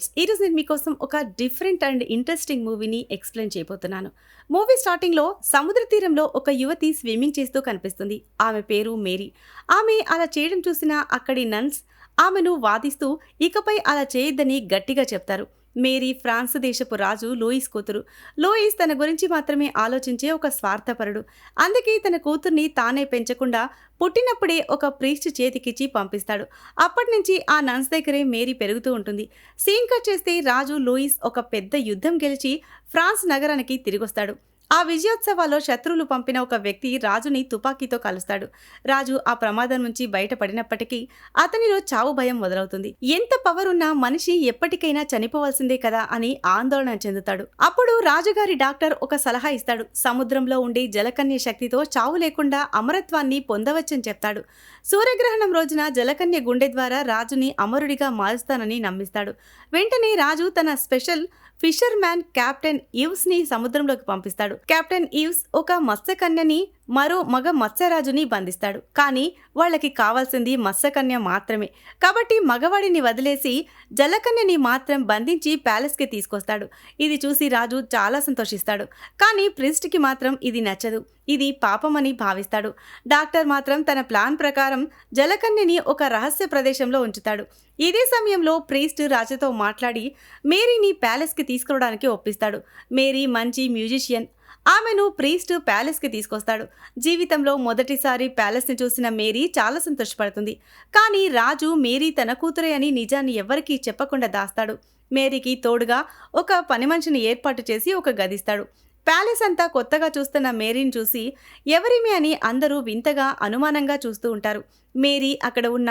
ఈరోజు నేను మీకోసం ఒక డిఫరెంట్ అండ్ ఇంట్రెస్టింగ్ మూవీని ఎక్స్ప్లెయిన్ చేయబోతున్నాను. మూవీ స్టార్టింగ్లో సముద్ర తీరంలో ఒక యువతి స్విమ్మింగ్ చేస్తూ కనిపిస్తుంది. ఆమె పేరు మేరీ. ఆమె అలా చేయడం చూసిన అక్కడి నన్స్ ఆమెను వాదిస్తూ ఇకపై అలా చేయొద్దని గట్టిగా చెప్తారు. మేరీ ఫ్రాన్స్ దేశపు రాజు లూయిస్ కూతురు. లూయిస్ తన గురించి మాత్రమే ఆలోచించే ఒక స్వార్థపరుడు. అందుకే తన కూతుర్ని తానే పెంచకుండా పుట్టినప్పుడే ఒక ప్రీస్ట్ చేతికిచ్చి పంపిస్తాడు. అప్పటి నుంచి ఆ నన్స్ దగ్గరే మేరీ పెరుగుతూ ఉంటుంది. సీన్ కట్ చేస్తే రాజు లూయిస్ ఒక పెద్ద యుద్ధం గెలిచి ఫ్రాన్స్ నగరానికి తిరిగొస్తాడు. ఆ విజయోత్సవాల్లో శత్రువులు పంపిన ఒక వ్యక్తి రాజుని తుపాకీతో కలుస్తాడు. రాజు ఆ ప్రమాదం నుంచి బయటపడినప్పటికీ అతనిలో చావు భయం మొదలవుతుంది. ఎంత పవర్ ఉన్నా మనిషి ఎప్పటికైనా చనిపోవాల్సిందే కదా అని ఆందోళన చెందుతాడు. అప్పుడు రాజుగారి డాక్టర్ ఒక సలహా ఇస్తాడు. సముద్రంలో ఉండే జలకన్య శక్తితో చావు లేకుండా అమరత్వాన్ని పొందవచ్చని చెప్తాడు. సూర్యగ్రహణం రోజున జలకన్య గుండె ద్వారా రాజుని అమరుడిగా మారుస్తానని నమ్మిస్తాడు. వెంటనే రాజు తన స్పెషల్ ఫిషర్ మ్యాన్ కెప్టెన్ ఈవ్స్ని సముద్రంలోకి పంపిస్తాడు. కెప్టెన్ ఈవ్స్ ఒక మత్స్యకన్యని మరో మగ మత్స్యరాజుని బంధిస్తాడు. కానీ వాళ్ళకి కావాల్సింది మత్స్యకన్య మాత్రమే. కాబట్టి మగవాడిని వదిలేసి జలకన్యని మాత్రం బంధించి ప్యాలెస్కి తీసుకొస్తాడు. ఇది చూసి రాజు చాలా సంతోషిస్తాడు. కానీ ప్రిన్స్ట్కి మాత్రం ఇది నచ్చదు. ఇది పాపమని భావిస్తాడు. డాక్టర్ మాత్రం తన ప్లాన్ ప్రకారం జలకన్యని ఒక రహస్య ప్రదేశంలో ఉంచుతాడు. ఇదే సమయంలో ప్రీస్ట్ రాజుతో మాట్లాడి మేరీని ప్యాలెస్కి తీసుకురావడానికి ఒప్పిస్తాడు. మేరీ మంచి మ్యూజిషియన్. ఆమెను ప్రీస్ట్ ప్యాలెస్కి తీసుకొస్తాడు. జీవితంలో మొదటిసారి ప్యాలెస్ని చూసిన మేరీ చాలా సంతోషపడుతుంది. కానీ రాజు మేరీ తన కూతురే అని నిజాన్ని ఎవ్వరికీ చెప్పకుండా దాస్తాడు. మేరీకి తోడుగా ఒక పని మనిషిని ఏర్పాటు చేసి ఒక గదిస్తాడు ప్యాలెస్ అంతా కొత్తగా చూస్తున్న మేరీని చూసి ఎవరిమి అని అందరూ వింతగా అనుమానంగా చూస్తూ ఉంటారు. మేరీ అక్కడ ఉన్న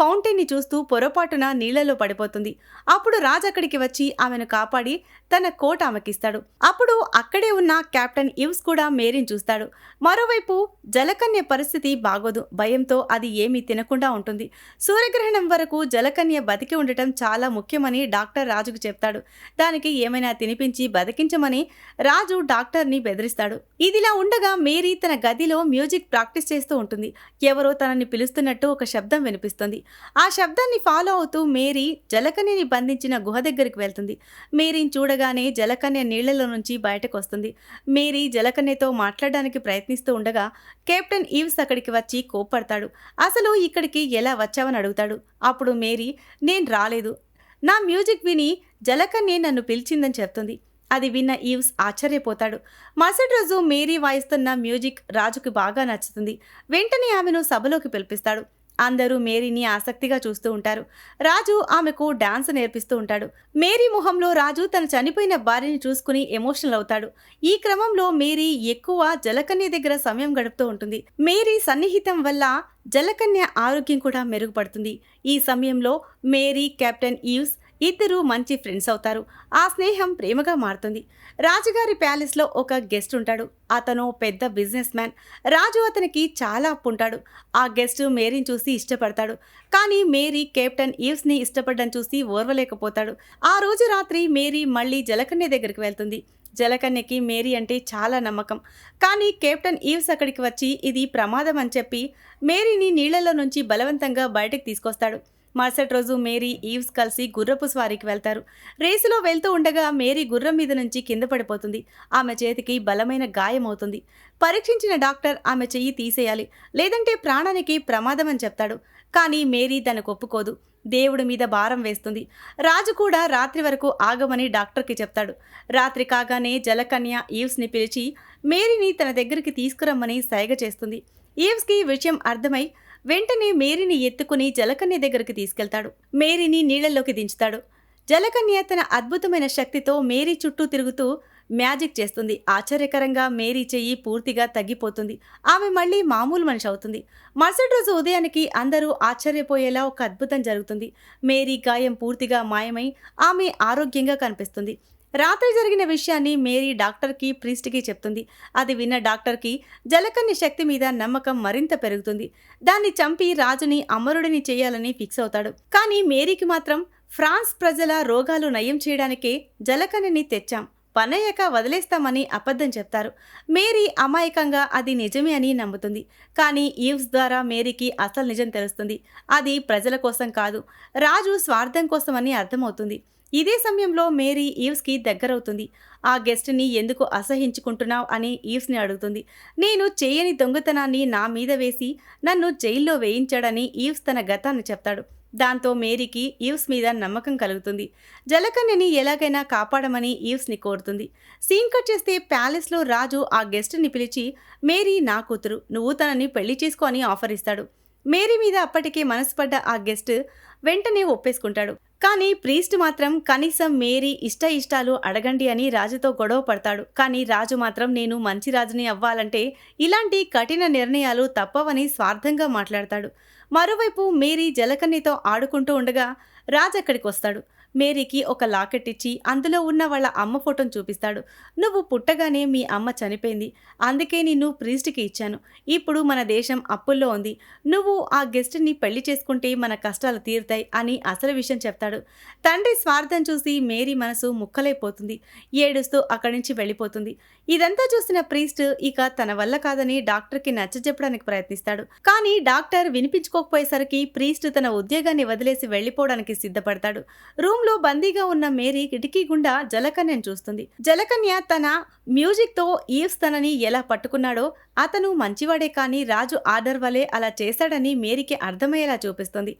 ఫౌంటైన్ని చూస్తూ పొరపాటున నీళ్ళలో పడిపోతుంది. అప్పుడు రాజు అక్కడికి వచ్చి ఆమెను కాపాడి తన కోట్ ఆమెకిస్తాడు. అప్పుడు అక్కడే ఉన్న కెప్టెన్ ఇవ్స్ కూడా మేరీని చూస్తాడు. మరోవైపు జలకన్య పరిస్థితి బాగోదు. భయంతో అది ఏమీ తినకుండా ఉంటుంది. సూర్యగ్రహణం వరకు జలకన్య బతికి ఉండటం చాలా ముఖ్యమని డాక్టర్ రాజుకు చెప్తాడు. దానికి ఏమైనా తినిపించి బతికించమని రాజు డాక్టర్ని బెదిరిస్తాడు. ఇదిలా ఉండగా మేరీ తన గదిలో మ్యూజిక్ ప్రాక్టీస్ చేస్తూ ఉంటుంది. ఎవరో తనని పిలుస్తున్నట్టు ఒక శబ్దం వినిపిస్తుంది. ఆ శబ్దాన్ని ఫాలో అవుతూ మేరీ జలకన్యని బంధించిన గుహ దగ్గరికి వెళ్తుంది. మేరీని చూడగానే జలకన్య నీళ్ళలో నుంచి బయటకు వస్తుంది. మేరీ జలకన్యతో మాట్లాడడానికి ప్రయత్నిస్తూ ఉండగా కెప్టెన్ ఈవ్స్ అక్కడికి వచ్చి కోప్పడతాడు. అసలు ఇక్కడికి ఎలా వచ్చావని అడుగుతాడు. అప్పుడు మేరీ నేను రాలేదు. నా మ్యూజిక్ విని జలకన్య నన్ను పిలిచిందని చెప్తుంది. అది విన్న ఈవ్స్ ఆశ్చర్యపోతాడు. మరుసటి రోజు మేరీ వాయిస్తున్న మ్యూజిక్ రాజుకు బాగా నచ్చుతుంది. వెంటనే ఆమెను సభలోకి పిలిపిస్తాడు. అందరూ మేరీని ఆసక్తిగా చూస్తూ ఉంటారు. రాజు ఆమెకు డాన్స్ నేర్పిస్తూ ఉంటాడు. మేరీ మొహంలో రాజు తన చనిపోయిన భార్యని చూసుకుని ఎమోషనల్ అవుతాడు. ఈ క్రమంలో మేరీ ఎక్కువ జలకన్య దగ్గర సమయం గడుపుతూ ఉంటుంది. మేరీ సన్నిహితం వల్ల జలకన్య ఆరోగ్యం కూడా మెరుగుపడుతుంది. ఈ సమయంలో మేరీ కెప్టెన్ ఈవ్స్ ఇద్దరు మంచి ఫ్రెండ్స్ అవుతారు. ఆ స్నేహం ప్రేమగా మారుతుంది. రాజుగారి ప్యాలెస్లో ఒక గెస్ట్ ఉంటాడు. అతను పెద్ద బిజినెస్ మ్యాన్. రాజు అతనికి చాలా అప్పు ఉంటాడు. ఆ గెస్ట్ మేరీని చూసి ఇష్టపడతాడు. కానీ మేరీ కెప్టెన్ ఈవ్స్ని ఇష్టపడడం చూసి ఓర్వలేకపోతాడు. ఆ రోజు రాత్రి మేరీ మళ్ళీ జలకన్య దగ్గరికి వెళ్తుంది. జలకన్యకి మేరీ అంటే చాలా నమ్మకం. కానీ కెప్టెన్ ఈవ్స్ అక్కడికి వచ్చి ఇది ప్రమాదం అని చెప్పి మేరీని నీళ్ళలో నుంచి బలవంతంగా బయటకు తీసుకొస్తాడు. మరుసటి రోజు మేరీ ఈవ్స్ కలిసి గుర్రపు స్వారీకి వెళ్తారు. రేసులో వెళ్తూ ఉండగా మేరీ గుర్రం మీద నుంచి కింద పడిపోతుంది. ఆమె చేతికి బలమైన గాయం అవుతుంది. పరీక్షించిన డాక్టర్ ఆమె చెయ్యి తీసేయాలి. లేదంటే ప్రాణానికి ప్రమాదం అని చెప్తాడు. కానీ మేరీ దానికి ఒప్పుకోదు. దేవుడి మీద భారం వేస్తుంది. రాజు కూడా రాత్రి వరకు ఆగమని డాక్టర్కి చెప్తాడు. రాత్రి కాగానే జలకన్య ఈవ్స్ని పిలిచి మేరీని తన దగ్గరికి తీసుకురమ్మని సైగ చేస్తుంది. ఈవ్స్కి విషయం అర్థమై వెంటనే మేరీని ఎత్తుకుని జలకన్య దగ్గరికి తీసుకెళ్తాడు. మేరీని నీళ్ళలోకి దించుతాడు. జలకన్య తన అద్భుతమైన శక్తితో మేరీ చుట్టూ తిరుగుతూ మ్యాజిక్ చేస్తుంది. ఆశ్చర్యకరంగా మేరీ చెయ్యి పూర్తిగా తగ్గిపోతుంది. ఆమె మళ్ళీ మామూలు మనిషి అవుతుంది. మరుసటి రోజు ఉదయానికి అందరూ ఆశ్చర్యపోయేలా ఒక అద్భుతం జరుగుతుంది. మేరీ గాయం పూర్తిగా మాయమై ఆమె ఆరోగ్యంగా కనిపిస్తుంది. రాత్రి జరిగిన విషయాన్ని మేరీ డాక్టర్కి ప్రీస్ట్కి చెప్తుంది. అది విన్న డాక్టర్కి జలకన్య శక్తి మీద నమ్మకం మరింత పెరుగుతుంది. దాన్ని చంపి రాజుని అమరుడిని చేయాలని ఫిక్స్ అవుతాడు. కానీ మేరీకి మాత్రం ఫ్రాన్స్ ప్రజల రోగాలు నయం చేయడానికే జలకన్యని తెచ్చాం. పనయ్యాక వదిలేస్తామని అబద్ధం చెప్తారు. మేరీ అమాయకంగా అది నిజమే అని నమ్ముతుంది. కానీ ఈవ్స్ ద్వారా మేరీకి అసలు నిజం తెలుస్తుంది. అది ప్రజల కోసం కాదు. రాజు స్వార్థం కోసమని అర్థమవుతుంది. ఇదే సమయంలో మేరీ ఈవ్స్కి దగ్గరవుతుంది. ఆ గెస్ట్ని ఎందుకు అసహించుకుంటున్నావు? అని ఈవ్స్ని అడుగుతుంది. నేను చేయని దొంగతనాన్ని నా మీద వేసి నన్ను జైల్లో వేయించాడని ఈవ్స్ తన గతాన్ని చెప్తాడు. దాంతో మేరీకి ఈవ్స్ మీద నమ్మకం కలుగుతుంది. జలకన్యని ఎలాగైనా కాపాడమని ఈవ్స్ని కోరుతుంది. సీన్ కట్ చేస్తే ప్యాలెస్లో రాజు ఆ గెస్ట్ని పిలిచి మేరీ నా కూతురు నువ్వు తనని పెళ్ళి చేసుకో అని ఆఫర్ ఇస్తాడు. మేరీ మీద అప్పటికే మనసుపడ్డ ఆ గెస్ట్ వెంటనే ఒప్పేసుకుంటాడు. కానీ ప్రీస్ట్ మాత్రం కనీసం మేరీ ఇష్ట ఇష్టాలు అడగండి అని రాజుతో గొడవ పడతాడు. కానీ రాజు మాత్రం నేను మంచి రాజుని అవ్వాలంటే ఇలాంటి కఠిన నిర్ణయాలు తప్పవని స్వార్థంగా మాట్లాడతాడు. మరోవైపు మేరీ జలకన్యతో ఆడుకుంటూ ఉండగా రాజు అక్కడికి వస్తాడు. మేరీకి ఒక లాకెట్ ఇచ్చి అందులో ఉన్న వాళ్ళ అమ్మ ఫోటోను చూపిస్తాడు. నువ్వు పుట్టగానే మీ అమ్మ చనిపోయింది. అందుకే నిన్ను ప్రీస్ట్కి ఇచ్చాను. ఇప్పుడు మన దేశం అప్పుల్లో ఉంది. నువ్వు ఆ గెస్ట్ని పెళ్ళి చేసుకుంటే మన కష్టాలు తీరుతాయి అని అసలు విషయం చెప్తాడు. తండ్రి స్వార్థం చూసి మేరీ మనసు ముక్కలైపోతుంది. ఏడుస్తూ అక్కడి నుంచి వెళ్ళిపోతుంది. ఇదంతా చూసిన ప్రీస్ట్ ఇక తన వల్ల కాదని డాక్టర్కి నచ్చజెప్పడానికి ప్రయత్నిస్తాడు. కానీ డాక్టర్ వినిపించుకోకపోయేసరికి ప్రీస్ట్ తన ఉద్యోగాన్ని వదిలేసి వెళ్ళిపోవడానికి సిద్ధపడతాడు. రూమ్ రూమ్లో బందీగా ఉన్న మేరీ కిటికీ గుండా జలకన్యను చూస్తుంది. జలకన్య తన మ్యూజిక్తో ఈవ్స్ తనని ఎలా పట్టుకున్నాడో అతను మంచివాడే కానీ రాజు ఆర్డర్ వలె అలా చేశాడని మేరీకి అర్థమయ్యేలా చూపిస్తుంది.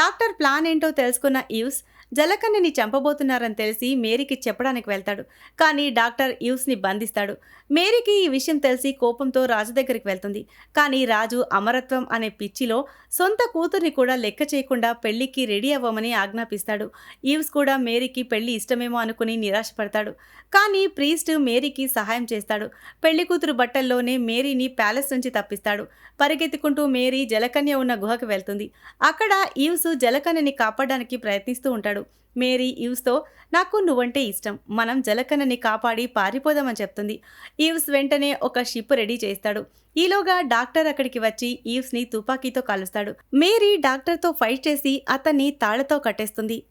డాక్టర్ ప్లాన్ ఏంటో తెలుసుకున్న ఈవ్స్ జలకన్యని చంపబోతున్నారని తెలిసి మేరీకి చెప్పడానికి వెళ్తాడు. కానీ డాక్టర్ యూస్ని బంధిస్తాడు. మేరీకి ఈ విషయం తెలిసి కోపంతో రాజు దగ్గరికి వెళ్తుంది. కానీ రాజు అమరత్వం అనే పిచ్చిలో సొంత కూతుర్ని కూడా లెక్క చేయకుండా పెళ్ళికి రెడీ అవ్వమని ఆజ్ఞాపిస్తాడు. ఈవ్స్ కూడా మేరీకి పెళ్ళి ఇష్టమేమో అనుకుని నిరాశపడతాడు. కానీ ప్రీస్ట్ మేరీకి సహాయం చేస్తాడు. పెళ్ళి కూతురు బట్టల్లోనే మేరీని ప్యాలెస్ నుంచి తప్పిస్తాడు. పరిగెత్తుకుంటూ మేరీ జలకన్య ఉన్న గుహకు వెళ్తుంది. అక్కడ ఈవ్స్ జలకన్యని కాపాడడానికి ప్రయత్నిస్తూ ఉంటాడు. మేరీ ఈవ్స్తో నాకు నువ్వంటే ఇష్టం. మనం జలకన్నని కాపాడి పారిపోదామని చెప్తుంది. ఈవ్స్ వెంటనే ఒక షిప్ రెడీ చేస్తాడు. ఈలోగా డాక్టర్ అక్కడికి వచ్చి ఈవ్స్ని తుపాకీతో కలుస్తాడు. మేరీ డాక్టర్తో ఫైట్ చేసి అతన్ని తాళ్ళతో కట్టేస్తుంది.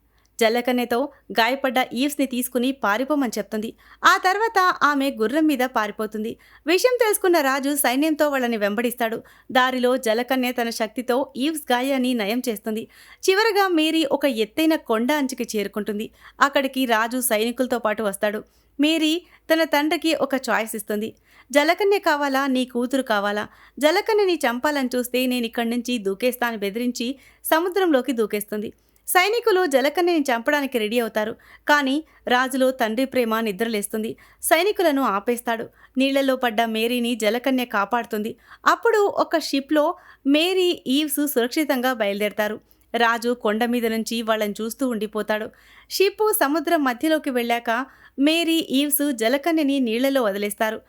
జల్లకన్నెతో గాయపడ్డ ఈవ్స్ని తీసుకుని పారిపోమని చెప్తుంది. ఆ తర్వాత ఆమె గుర్రం మీద పారిపోతుంది. విషయం తెలుసుకున్న రాజు సైన్యంతో వాళ్ళని వెంబడిస్తాడు. దారిలో జలకన్య తన శక్తితో ఈవ్స్ గాయాన్ని నయం చేస్తుంది. చివరగా మేరీ ఒక ఎత్తైన కొండ అంచుకి చేరుకుంటుంది. అక్కడికి రాజు సైనికులతో పాటు వస్తాడు. మేరీ తన తండ్రికి ఒక చాయిస్ ఇస్తుంది. జలకన్య కావాలా? నీ కూతురు కావాలా? జలకన్యని చంపాలని చూస్తే నేను ఇక్కడి నుంచి దూకేస్తాను బెదిరించి సముద్రంలోకి దూకేస్తుంది. సైనికులు జలకన్యని చంపడానికి రెడీ అవుతారు. కానీ రాజులో తండ్రి ప్రేమ నిద్రలేస్తుంది. సైనికులను ఆపేస్తాడు. నీళ్ళలో పడ్డ మేరీని జలకన్య కాపాడుతుంది. అప్పుడు ఒక షిప్లో మేరీ ఈవ్స్ సురక్షితంగా బయలుదేరతారు. రాజు కొండ మీద నుంచి వాళ్ళని చూస్తూ ఉండిపోతాడు. షిప్పు సముద్రం మధ్యలోకి వెళ్ళాక మేరీ ఈవ్స్ జలకన్యని నీళ్ళలో వదిలేస్తారు.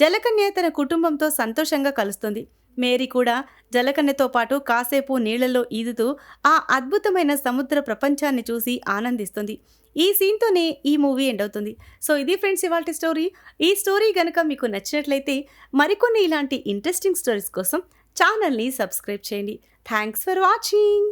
జలకన్య తన కుటుంబంతో సంతోషంగా కలుస్తుంది. మేరీ కూడా జలకన్నెతో పాటు కాసేపు నీళ్ళలో ఈదుతూ ఆ అద్భుతమైన సముద్ర ప్రపంచాన్ని చూసి ఆనందిస్తుంది. ఈ సీన్తోనే ఈ మూవీ ఎండ్ అవుతుంది సో ఇది ఫ్రెండ్స్ ఇవాళ స్టోరీ. ఈ స్టోరీ కనుక మీకు నచ్చినట్లయితే మరికొన్ని ఇలాంటి ఇంట్రెస్టింగ్ స్టోరీస్ కోసం ఛానల్ని సబ్స్క్రైబ్ చేయండి. Thanks for watching!